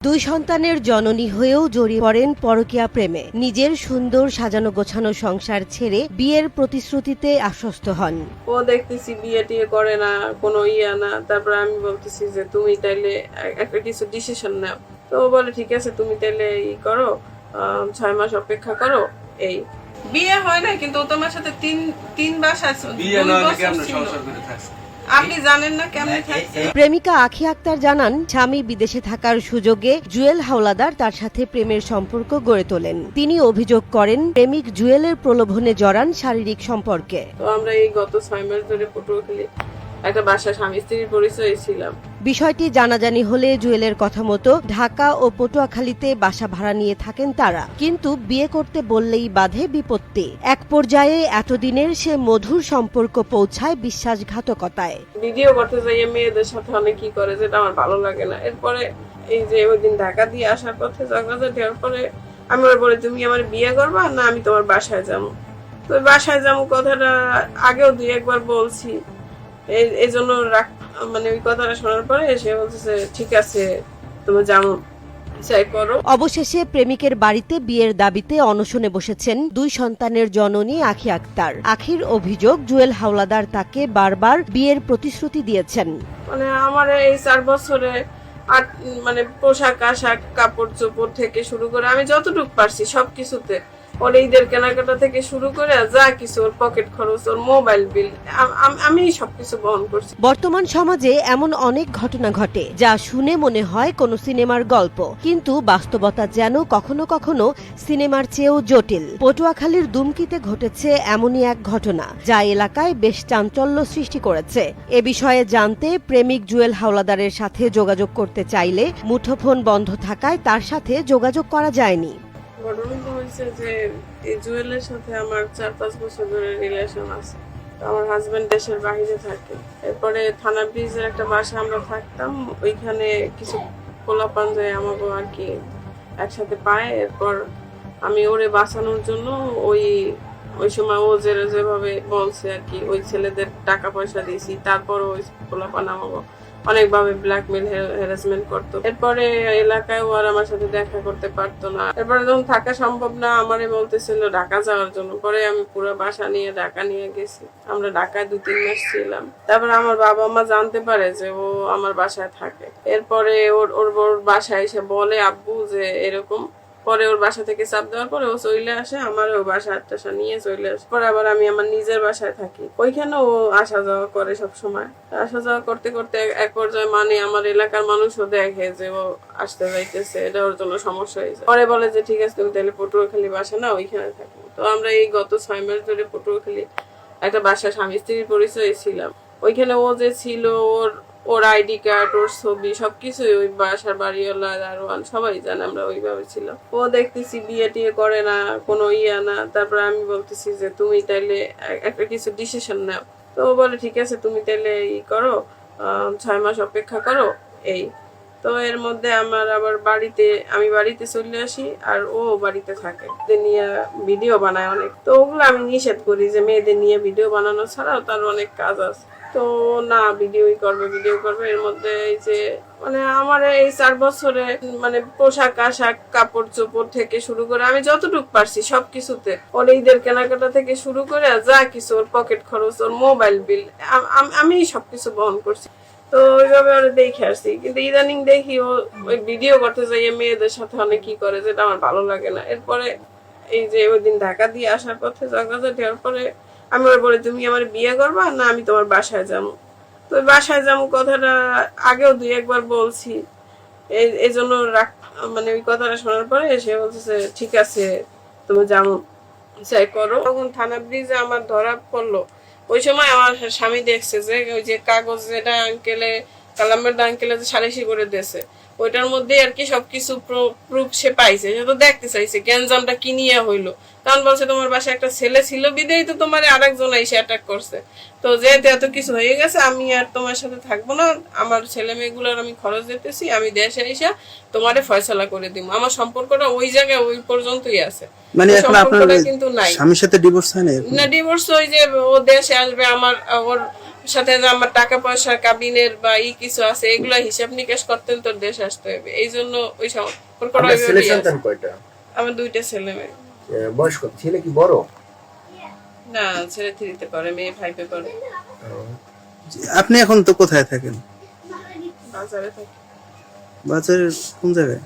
দুই সন্তানের জননী হয়েও জড়িয়ে পড়েন পরকীয়া প্রেমে। নিজের সুন্দর সাজানো গোছানো সংসার ছেড়ে বিয়ের প্রতিশ্রুতিতে আশ্বস্ত হন। ও দেখতেছি বিয়ে টিয়ে করে না কোনো ইয়া না। তারপর আমি বলতেছি যে তুমি তাইলে একটা কিছু ডিসিশন নাও। তো ও বলে ঠিক আছে তুমি তাইলে ই করো আহ, ছয় মাস অপেক্ষা করো এই। বিয়ে হয় না কিন্তু তোমার সাথে তিন তিন বাসা বিয়ে নয় বছর কেমন ছিল। সংসার করে থাকছে? আপনি জানেন না কেমন থাকছে? প্রেমিকা আখি আক্তার জানান স্বামী বিদেশে থাকার সুযোগে জুয়েল হাওলাদার তার সাথে প্রেমের সম্পর্ক গড়ে তোলেন। তিনি অভিযোগ করেন প্রেমিক জুয়েলের প্রলোভনে জড়ান শারীরিক সম্পর্কে। তো আমরা এই গত ছয় মাস ধরে পটুয়াখালী একটা বাসা স্বামী স্ত্রীর পরিচয়ে ছিলাম। বিষয়টি জানাজানি হলে জুয়েলের কথা মতো ঢাকা ও পটুয়াখালীতে বাসা ভাড়া নিয়ে থাকেন তারা। কিন্তু বিয়ে করতে বললেই বাধে বিপত্তি। এক পর্যায়ে এতদিনের সে মধুর সম্পর্ক পৌঁছায় বিশ্বাসঘাতকতায়। ভিডিও করতে যাইয়ে মেয়েদের সাথে অনেক কি করে যেটা আমার ভালো লাগে না। এরপরে এই যে ওই দিন ঢাকা দিয়ে আসার পথে ঝগড়াঝাটি হওয়ার পরে আমি ওর বলে তুমি আমার বিয়ে করবা না আমি তোমার বাসায় যাব? তো বাসায় যাব কথাটা আগেও দুই একবার বলছি। এই- জন্য রাখ- মানে ওই কথাটা শোনার পরে সে বলতেছে ঠিক আছে তুমি যাব চাই করো। অবশেষে প্রেমিকের বাড়িতে বিয়ের দাবিতে অনশনে বসেছেন দুই সন্তানের জননী আখি আক্তার। আখির অভিযোগ জুয়েল হাওলাদার তাকে বারবার বিয়ের প্রতিশ্রুতি দিয়েছেন। মানে আমার এই চার বছরে আট মানে পোশাক আশাক কাপড় চোপড় থেকে শুরু করে আমি যতটুকু পারছি সবকিছুতে ওর ঈদের কেনাকাটা থেকে শুরু করে যা কিছু, ওর পকেট খরচ, ওর মোবাইল বিল আমি সবকিছু বহন করছি। বর্তমান সমাজে এমন অনেক ঘটনা ঘটে যা শুনে মনে হয় কোনো সিনেমার গল্প, কিন্তু বাস্তবতা যেন কখনো কখনো সিনেমার চেয়েও জটিল। পটুয়াখালীর দুমকিতে ঘটেছে এমনই এক ঘটনা, যা এলাকায় বেশ চাঞ্চল্য সৃষ্টি করেছে। এ বিষয়ে জানতে প্রেমিক জুয়েল হাওলাদারের সাথে যোগাযোগ করতে চাইলে মুঠোফোন বন্ধ থাকায় তার সাথে যোগাযোগ করা যায়নি। ঘটনাটা হয়েছে যে এই জুয়েলের সাথে আমার চার, পাঁচ বছর ধরে রিলেশন আছে। তো আমার হাজবেন্ড দেশের বাইরে থাকে। এরপরে থানা ব্রিজের একটা বাসা আমরা থাকতাম। ওইখানে কিছু পোলাপান যায় আমাকে আর কি একসাথে পায়। এরপর আমি ওরে বাঁচানোর জন্য ওই ওই সময় ও যে, যেভাবে বলছে আর কি, ওই ছেলেদের টাকা পয়সা দিয়েছি তারপর ওই পোলাপান আমাকে অনেকভাবে ব্ল্যাকমেল হ্যারাসমেন্ট করতো। এরপরে এলাকায় আর আমার সাথে দেখা করতে পারতো না। এরপরে যখন থাকা সম্ভব না আমারে বলতেছিল ঢাকা যাওয়ার জন্য। পরে আমি পুরো বাসা নিয়ে ঢাকা নিয়ে গেছি। আমরা ঢাকায় দু তিন মাস ছিলাম। তারপরে আমার বাবা মা জানতে পারে যে ও আমার বাসায় থাকে। এরপরে ওর ওর ওর বাসায় এসে বলে আব্বু যে এরকম পরে ওর বাসা থেকে চাপ দেওয়ার পরে ও চলে আসে আমার ও বাসা টাসা নিয়ে চলে আসে। পরে আবার আমি আমার নিজের বাসায় থাকি। ওইখানে ও আসা যাওয়া করে সব সময় আসা যাওয়া করতে করতে এক- পর্যায়ে মানে আমার এলাকার মানুষও দেখে যে ও আসতে যাইতেছে, এটা ওর জন্য সমস্যা হয়েছে পরে বলে যে, ঠিক আছে, তুমি তাহলে পটুয়াখালী বাসা না ওইখানে থাকি। তো আমরা এই গত ছয় মাস ধরে পটুয়াখালী একটা বাসা স্বামী স্ত্রীর পরিচয় ছিলাম। ওইখানে ও যে ছিল, ওর ওর আইডি কার্ড, ওর ছবি, সবকিছুই ওই বাসার বাড়িওয়ালা, দারোয়ান, সবাই জানে আমরা ওইভাবে ছিলাম। ও দেখতেছি বিয়ে টিয়ে করে না, কোনো ইয়া না। তারপরে আমি বলতেছি যে, তুমি তাইলে একটা কিছু ডিসিশন নাও। তো ও বলে, ঠিক আছে, তুমি তাইলে ই করো ছয় মাস অপেক্ষা করো, এই। তো এর মধ্যে আমার আবার বাড়িতে, আমি বাড়িতে চলে আসি আর ও বাড়িতে থাকে। নিয়ে ভিডিও বানায় অনেক। তো ওগুলো আমি নিষেধ করি যে মেয়েদের নিয়ে ভিডিও বানানো ছাড়াও তার অনেক কাজ আছে। তো না, ভিডিওই করবে, ভিডিও করবে। এর মধ্যে এই যে মানে আমার এই চার বছরে মানে পোশাক, আশাক, কাপড় চোপড় থেকে শুরু করে আমি যতটুকু পারছি সবকিছুতে। ওর ঈদের কেনাকাটা থেকে শুরু করে যা কিছু, ওর পকেট খরচ, ওর মোবাইল বিল আমি সবকিছু বহন করছি। তো ওইভাবে ওরা দেখে আসছি কিন্তু ইদানিং দেখি ও ওই ভিডিও করতে যাইয়ে মেয়েদের সাথে অনেক কি করে যেটা আমার ভালো লাগে না। এরপরে এই যে ওই দিন ঢাকা দিয়ে আসার পথে হওয়ার পরে আমি ওর বলে, তুমি আমার বিয়ে করবা না আমি তোমার বাসায় যাব? তো বাসায় যাব কথাটা আগেও দুই একবার বলছি। এই এই জন্য রাখ মানে ওই কথাটা শোনার পরে সে বলতেছে, ঠিক আছে, তুমি যাব চাই করো। তখন থানা ব্রিজে আমার ধরা পড়ল। ওই সময় আমার স্বামী দেখছে যে ওই যে কাগজ যেটা আঙ্কেলে কালামের আঙ্কেলে যে সালিশি করে দিয়েছে। ওইটার মধ্যে আর কি সবকিছু প্রুফ সে পাইছে। সে তো দেখতে চাইছে গ্যাঞ্জামটা কি নিয়ে হইল। কারণ বলছে তোমার বাসায় একটা ছেলে ছিল বিদেই তো তোমার আরেকজন এসে অ্যাটাক করছে। তো যেহেতু এত কিছু হয়ে গেছে আমি আর তোমার সাথে থাকব না। আমার ছেলে মেয়েগুলোর আমি খরচ দিতেছি আমি দেশে এসে তোমারে ফয়সলা করে দিব। আমার সম্পর্কটা ওই জায়গায় ওই পর্যন্তই আছে। মানে এখন আপনার কিন্তু নাই। স্বামীর সাথে ডিভোর্স হয় না না ডিভোর্স ওই যে ও দেশে আসবে আমার ওর সাথে আমার টাকা পয়সা কাবিনের বা ই কিছু আছে এগুলা হিসাব নিকাশ করতেন তোর দেশ আসতে হবে এই জন্য ওই কয়টা? আমার দুইটা ছেলে মেয়ে। বয়স কত? ছেলে কি বড়? না ছেলে থ্রিতে পড়ে মেয়ে ফাইভে পড়ে। আপনি এখন তো কোথায় থাকেন? বাজারে থাকে। বাজারের কোন জায়গায়?